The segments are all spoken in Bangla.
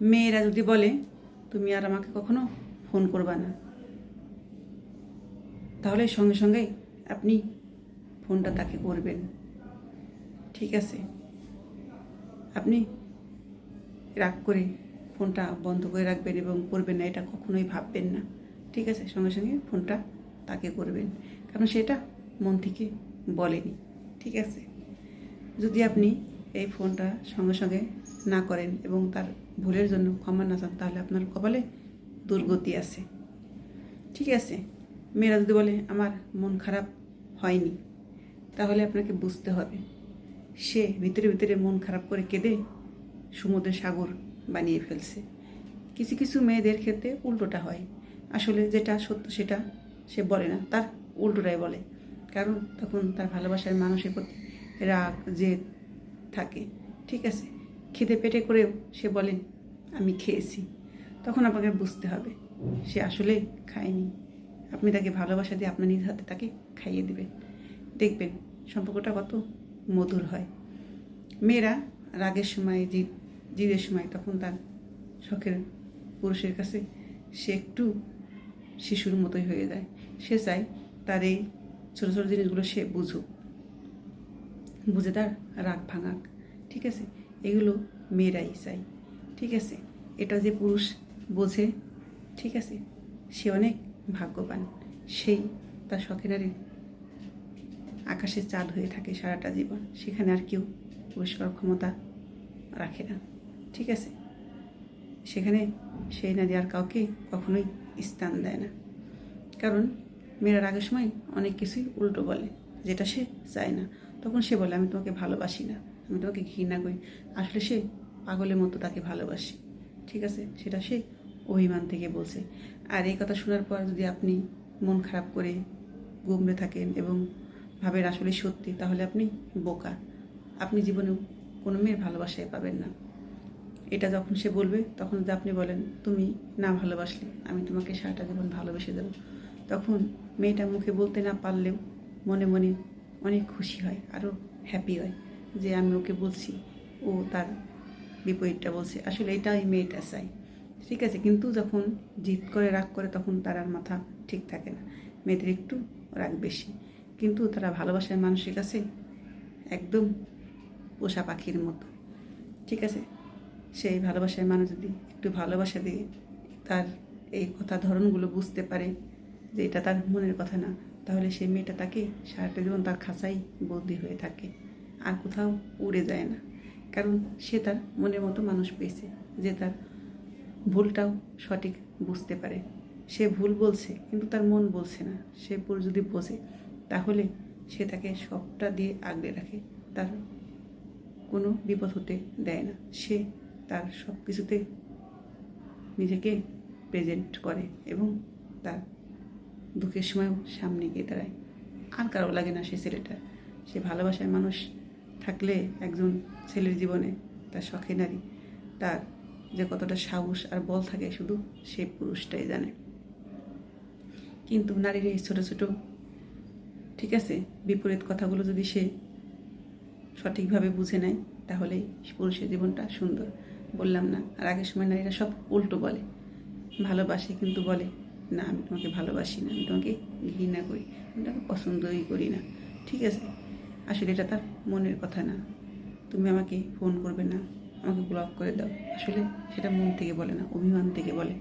মেয়েরা যদি বলে, তুমি আর আমাকে কখনো ফোন করবা না, তাহলে সঙ্গে সঙ্গে আপনি ফোনটা তাকে করবেন। ঠিক আছে? আপনি রাগ করে ফোনটা বন্ধ করে রাখবেন এবং করবেন না, এটা কখনোই ভাববেন না। ঠিক আছে? সঙ্গে সঙ্গে ফোনটা তাকে করবেন। কারণ সেটা মন থেকে বলেনি। ঠিক আছে? যদি আপনি এই ফোনটা সঙ্গে সঙ্গে না করেন এবং তার ভুলের জন্য ক্ষমা না চান, তাহলে আপনার কপালে দুর্গতি আছে। ঠিক আছে? মেয়েরা যদি বলে, আমার মন খারাপ হয়নি, তাহলে আপনাকে বুঝতে হবে। সে ভিতরে ভিতরে মন খারাপ করে কেঁদে সমুদ্রের সাগর বানিয়ে ফেলছে। কিছু কিছু মেয়েদের ক্ষেত্রে উল্টোটা হয়। আসলে যেটা সত্য সেটা সে বলে না, তার উল্টোটাই বলে। কারণ তখন তার ভালোবাসার মানুষের প্রতি রাগ, জেদ থাকে। ঠিক আছে? খিদে পেটে করেও সে বলে, আমি খেয়েছি। তখন আপনাকে বুঝতে হবে, সে আসলে খায়নি। আপনি তাকে ভালোবাসা দিয়ে আপনার নিজ হাতে তাকে খাইয়ে দেবেন। দেখবেন সম্পর্কটা কত মধুর হয়। মেয়েরা রাগের সময়, জিদ, জিদের সময় তখন তার শখের পুরুষের কাছে সে একটু শিশুর মতোই হয়ে যায়। সে চায় তার এই ছোটো ছোটো জিনিসগুলো সে বুঝুক। বুঝে তার রাগ ভাঙাক, ঠিক আছে? এগুলো মেয়েরাই চাই ঠিক আছে? এটা যে পুরুষ বোঝে, ঠিক আছে? সে অনেক ভাগ্যবান। সেই তার শখেনারীর আকাশে চাঁদ হয়ে থাকে সারাটা জীবন। সেখানে আর কেউ প্রবেশ করার ক্ষমতা রাখে না। ঠিক আছে? সেখানে সেই নারী আর কাউকে কখনোই স্থান দেয় না। কারণ মেয়েরার আগের সময় অনেক কিছুই উল্টো বলে, যেটা সে চায় না। তখন সে বলে, আমি তোমাকে ভালোবাসি না। আমি তোমাকে ঘৃণা করি। আসলে সে পাগলের মতো তাকে ভালোবাসি। ঠিক আছে? সেটা সে অভিমান থেকে বলছে। আর এই কথা শোনার পর যদি আপনি মন খারাপ করে গুমড়ে থাকেন এবং ভাবেন আসলে সত্যি, তাহলে আপনি বোকা। আপনি জীবনে কোনো মেয়ের ভালোবাসায় পাবেন না। এটা যখন সে বলবে, তখন যদি আপনি বলেন, তুমি না ভালোবাসলে, আমি তোমাকে সারাটা জীবন ভালোবেসে দেবো। তখন মেয়েটা মুখে বলতে না পারলেও মনে মনে অনেক খুশি হয়, আরও হ্যাপি হয়। যে আমি ওকে বলছি, ও তার বিপরীতটা বলছে, আসলে এটা ওই মেয়েটা চাই। ঠিক আছে, কিন্তু যখন জিদ করে, রাগ করে, তখন তার আর মাথা ঠিক থাকে না। মেয়েদের একটু রাগ বেশি। কিন্তু তারা ভালোবাসার মানুষের কাছে একদম পোষা পাখির মতো। ঠিক আছে সেই ভালোবাসার মানুষ যদি একটু ভালোবাসা দিয়ে তার এই কথা ধরনগুলো বুঝতে পারে যে এটা তার মনের কথা না, তাহলে সেই মেয়েটা তাকে সারাটা জীবন তার খাঁচাই বন্দি হয়ে থাকে। আর কোথাও উড়ে যায় না। কারণ সে তার মনের মতো মানুষ পেয়েছে যে তার ভুলটাও সঠিক বুঝতে পারে। সে ভুল বলছে কিন্তু তার মন বলছে না। সে পুরো যদি বোঝে, তাহলে সে তাকে সবটা দিয়ে আগলে রাখে। তার কোনো বিপদ হতে দেয় না। সে তার সব কিছুতে নিজেকে প্রেজেন্ট করে এবং তার দুঃখের সময়ও সামনে গিয়ে দাঁড়ায়। আর কারও লাগে না সে ছেলেটা। সে ভালোবাসার মানুষ থাকলে একজন ছেলের জীবনে তার শখে নারী, তার যে কতটা সাহস আর বল থাকে শুধু সেই পুরুষটাই জানে। কিন্তু নারীর এই ছোটো ছোটো, ঠিক আছে, বিপরীত কথাগুলো যদি সে সঠিকভাবে বুঝে নেয়, তাহলেই পুরুষের জীবনটা সুন্দর। বললাম না, আর আগের সময় নারীরা সব উল্টো বলে। ভালোবাসে কিন্তু বলে, না, আমি তোমাকে ভালোবাসি না, আমি তোমাকে ঘৃণা করি, আমি তোমাকে পছন্দই করি না। ঠিক আছে আসলে এটা তার মনের কথা না। তুমি আমাকে ফোন করবে না, আমাকে ব্লক করে দাও। আসলে সেটা মন থেকে বলে না, অভিমান থেকে বলে।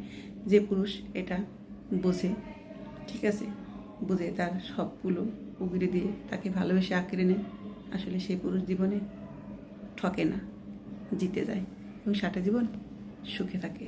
যে পুরুষ এটা বোঝে, ঠিক আছে? বুঝে তার সবগুলো উগড়ে দিয়ে তাকে ভালোবেসে আঁকড়ে নেয়। আসলে সেই পুরুষ জীবনে ঠকে না, জিতে যায় এবং সারা জীবন সুখে থাকে।